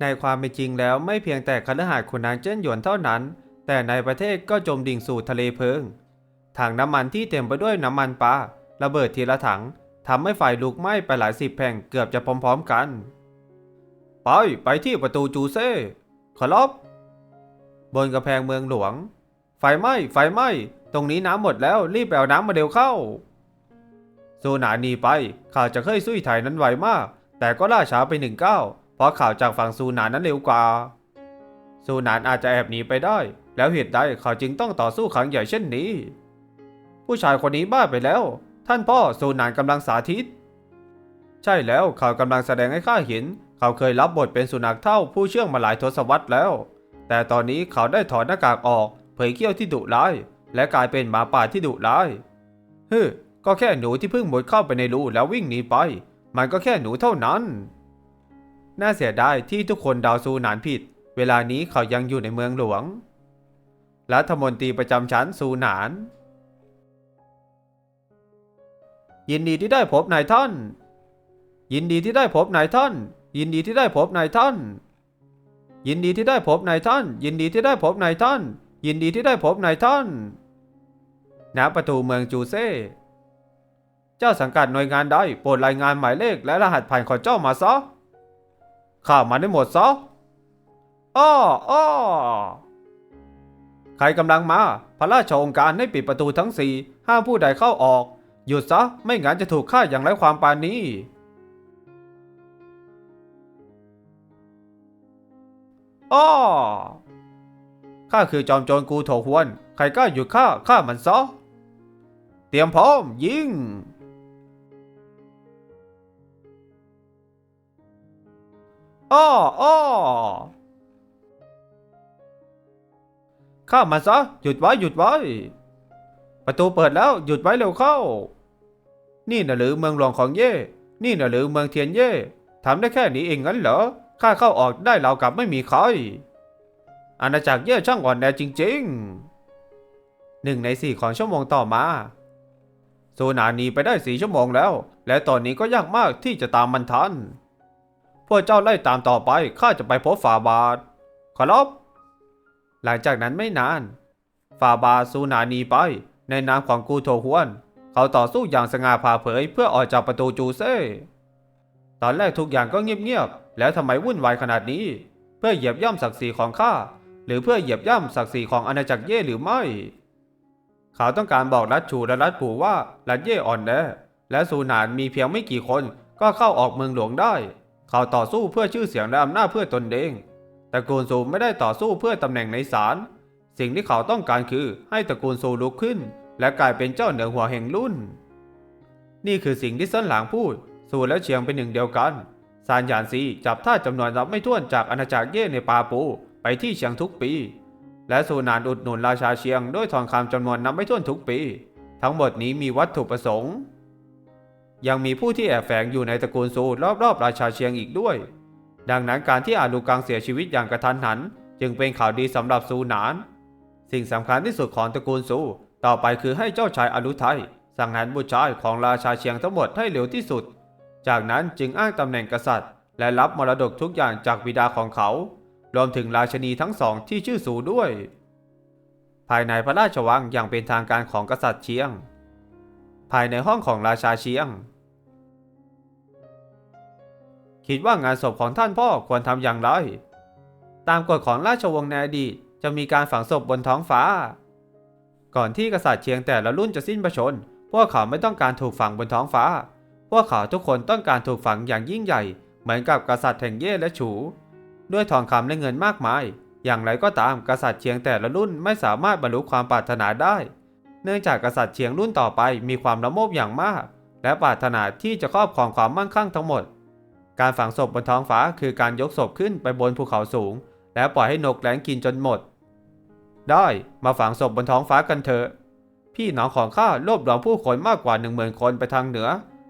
ในความเป็นจริงแล้วไม่เพียงแต่คฤหาสน์ขุนนางเจิ้นหยวนเท่านั้น แต่ในประเทศก็จมดิ่งสู่ทะเลเพลิง ถังน้ำมันที่เต็มไปด้วยน้ำมันปลาระเบิดทีละถังทำให้ไฟลุกไหม้ไปหลายสิบแห่งเกือบจะพร้อมๆกัน ไป ไปที่ประตูจูเซ่ขอรบบนกระแพงเมืองหลวง ไฟไหม้ ไฟไหม้ ตรงนี้น้ำหมดแล้วรีบไปเอาน้ำมาเร็วเข้าซูหนานีไปข่าวจากเฮ้ยซุยไทยนั้นไวมาก แต่ก็ล่าช้าไปหนึ่งก้าว เพราะข่าวจากฝั่งซูหนานนั้นเร็วกว่า ซูหนานอาจจะแอบหนีไปได้ แล้วเหตุใดเขาจึงต้องต่อสู้ครั้งใหญ่เช่นนี้ ผู้ชายคนนี้บ้าไปแล้ว ท่านพ่อซูหนานกำลังสาธิต ใช่แล้วเขากำลังแสดงให้ข้าเห็น เขาเคยรับบทเป็นสุนัขเท่าผู้เชื่องมาหลายทศวรรษแล้ว แต่ตอนนี้เขาได้ถอดหน้ากากออก เผยเขี้ยวที่ดุร้าย และกลายเป็นหมาป่าที่ดุร้ายเฮึก็แค่หนูที่เพิ่งมุดเข้าไปในรูแล้ววิ่งหนีไป มันก็แค่หนูเท่านั้น น่าเสียดายที่ทุกคนดาวซูหนานผิด เวลานี้เขายังอยู่ในเมืองหลวง รัฐมนตรีประจำชั้นซูหนาน ยินดีที่ได้พบนายท่าน ยินดีที่ได้พบนายท่าน ยินดีที่ได้พบนายท่าน ยินดีที่ได้พบนายท่าน ยินดีที่ได้พบนายท่าน ยินดีที่ได้พบนายท่านณประตูเมืองจูเซ่เจ้าสังกัดหน่วยงานใดโปรดรายงานหมายเลขและรหัสผ่านของเจ้ามาซะ ข้ามาได้หมดซะอ้ออ้อใครกำลังมา พระราชโองการให้ปิดประตูทั้งสี่ห้ามผู้ใดเข้าออก หยุดซะ ไม่งั้นจะถูกฆ่าอย่างไร้ความปราณีอ้อ ข้าคือจอมโจรกูโถหวน ใครกล้าหยุดข้าฆ่ามันซะ เตรียมพร้อมยิง อ้ออ้อข้ามันซะ หยุดไว้หยุดไว้ ประตูเปิดแล้วหยุดไว้เร็วเข้า นี่น่ะหรือเมืองหลวงของเย่ นี่น่ะหรือเมืองเทียนเย่ทำได้แค่นี้เองงั้นเหรอ ข้าเข้าออกได้เราวกับไม่มีใคร อาณาจักรเย่ช่างอ่อนแอจริงๆหนึ่งในสี่ของชั่วโมงต่อมาโซนานีไปได้สี่ชั่วโมงแล้ว และตอนนี้ก็ยากมากที่จะตามมันทัน พวกเจ้าไล่ตามต่อไปข้าจะไปพบฝาบาทขอรับหลังจากนั้นไม่นานฝาบาทซูนานีไป ในนามของกูโทฮวน เขาต่อสู้อย่างสง่าผ่าเผยเพื่อออกจากประตูจูเซ่ตอนแรกทุกอย่างก็เงียบๆแล้วทำไมวุ่นวายขนาดนี้ เพื่อเหยียบย่ำศักดิ์ศรีของข้าหรือเพื่อเหยียบย่ำศักดิ์ศรีของอาณาจักรเย่หรือไม่ เขาต้องการบอกรัฐชูและรัฐผูว่ารัฐเย่อ่อนแอและซูนานมีเพียงไม่กี่คนก็เข้าออกเมืองหลวงได้ เขาต่อสู้เพื่อชื่อเสียงและอำนาจเพื่อตนเองตระกูลซูไม่ได้ต่อสู้เพื่อตำแหน่งในศาลสิ่งที่เขาต้องการคือให้ตระกูลซูลุกขึ้น และกลายเป็นเจ้าเหนือหัวแห่งรุ่น นี่คือสิ่งที่เซินหลางพูดซูและเชียงเป็นหนึ่งเดียวกันซานหยานซีจับท่าจำนวนนับไม่ถ้วนจากอาณาจักรเย่ในปาปูไปที่เชียงทุกปี และซูนานอุดหนุนราชาเชียงด้วยทองคำจำนวนนับไม่ถ้วนทุกปี ทั้งหมดนี้มีวัตถุประสงค์ ยังมีผู้ที่แอบแฝงอยู่ในตระกูลซูรอบๆราชาเชียงอีกด้วย ดังนั้นการที่อาลูกังเสียชีวิตอย่างกระทันหัน จึงเป็นข่าวดีสำหรับซูหนาน สิ่งสำคัญที่สุดของตระกูลซู ต่อไปคือให้เจ้าชายอรุไทยสั่งหันบุตรชายของราชาเชียงทั้งหมดให้เร็วที่สุด จากนั้นจึงอ้างตำแหน่งกษัตริย์ และรับมรดกทุกอย่างจากบิดาของเขา รวมถึงราชนีทั้งสองที่ชื่อสูด้วย ภายในพระราชวังอย่างเป็นทางการของกษัตริย์เชียง ภายในห้องของราชาเชียง คิดว่างานศพของท่านพ่อควรทำอย่างไร ตามกฎของราชวงศ์ในอดีตจะมีการฝังศพบนท้องฟ้า ก่อนที่กษัตริย์เชียงแต่ละรุ่นจะสิ้นพระชน พวกเขาไม่ต้องการถูกฝังบนท้องฟ้า พวกเขาทุกคนต้องการถูกฝังอย่างยิ่งใหญ่ เหมือนกับกษัตริย์แห่งเย่และฉู ด้วยทองคำและเงินมากมาย อย่างไรก็ตามกษัตริย์เชียงแต่ละรุ่นไม่สามารถบรรลุความปรารถนาได้ เนื่องจากกษัตริย์เชียงรุ่นต่อไปมีความละโมบอย่างมาก และปรารถนาที่จะครอบครองความมั่งคั่งทั้งหมด การฝังศพบนท้องฟ้าคือการยกศพขึ้นไปบนภูเขาสูง แล้วปล่อยให้นกแร้งกินจนหมด ได้มาฝังศพบนท้องฟ้ากันเถอะ พี่น้องของข้ารวบรวมผู้คนมากกว่าหนึ่งหมื่นคนไปทางเหนือ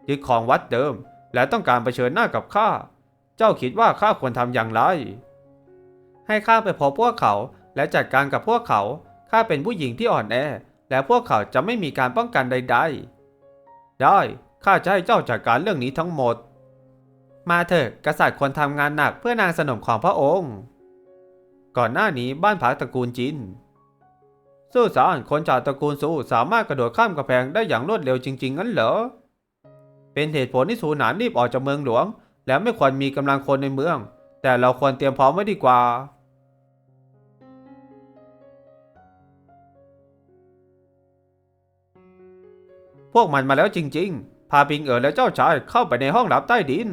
ยึดครองวัดเดิม และต้องการเผชิญหน้ากับข้า เจ้าคิดว่าข้าควรทำอย่างไร ให้ข้าไปพบพวกเขาและจัดการกับพวกเขาข้าเป็นผู้หญิงที่อ่อนแอ และพวกเขาจะไม่มีการป้องกันใด ๆ ได้ข้าจะให้เจ้าจัดการเรื่องนี้ทั้งหมด มาเถอะกษัตริย์ควรทำงานหนักเพื่อนางสนมของพระองค์ ก่อนหน้านี้บ้านพักตระกูลจินสู้สารคนจากตระกูลสู้สามารถกระโดดข้ามกำแพงได้อย่างรวดเร็วจริง ๆ งั้นเหรอ เป็นเหตุผลที่สูหนานรีบออกจากเมืองหลวง และไม่ควรมีกำลังคนในเมือง แต่เราควรเตรียมพร้อมไว้ดีกว่า พวกมันมาแล้วจริง ๆ พาปิงเอ๋อและเจ้าชายเข้าไปในห้องลับใต้ดิน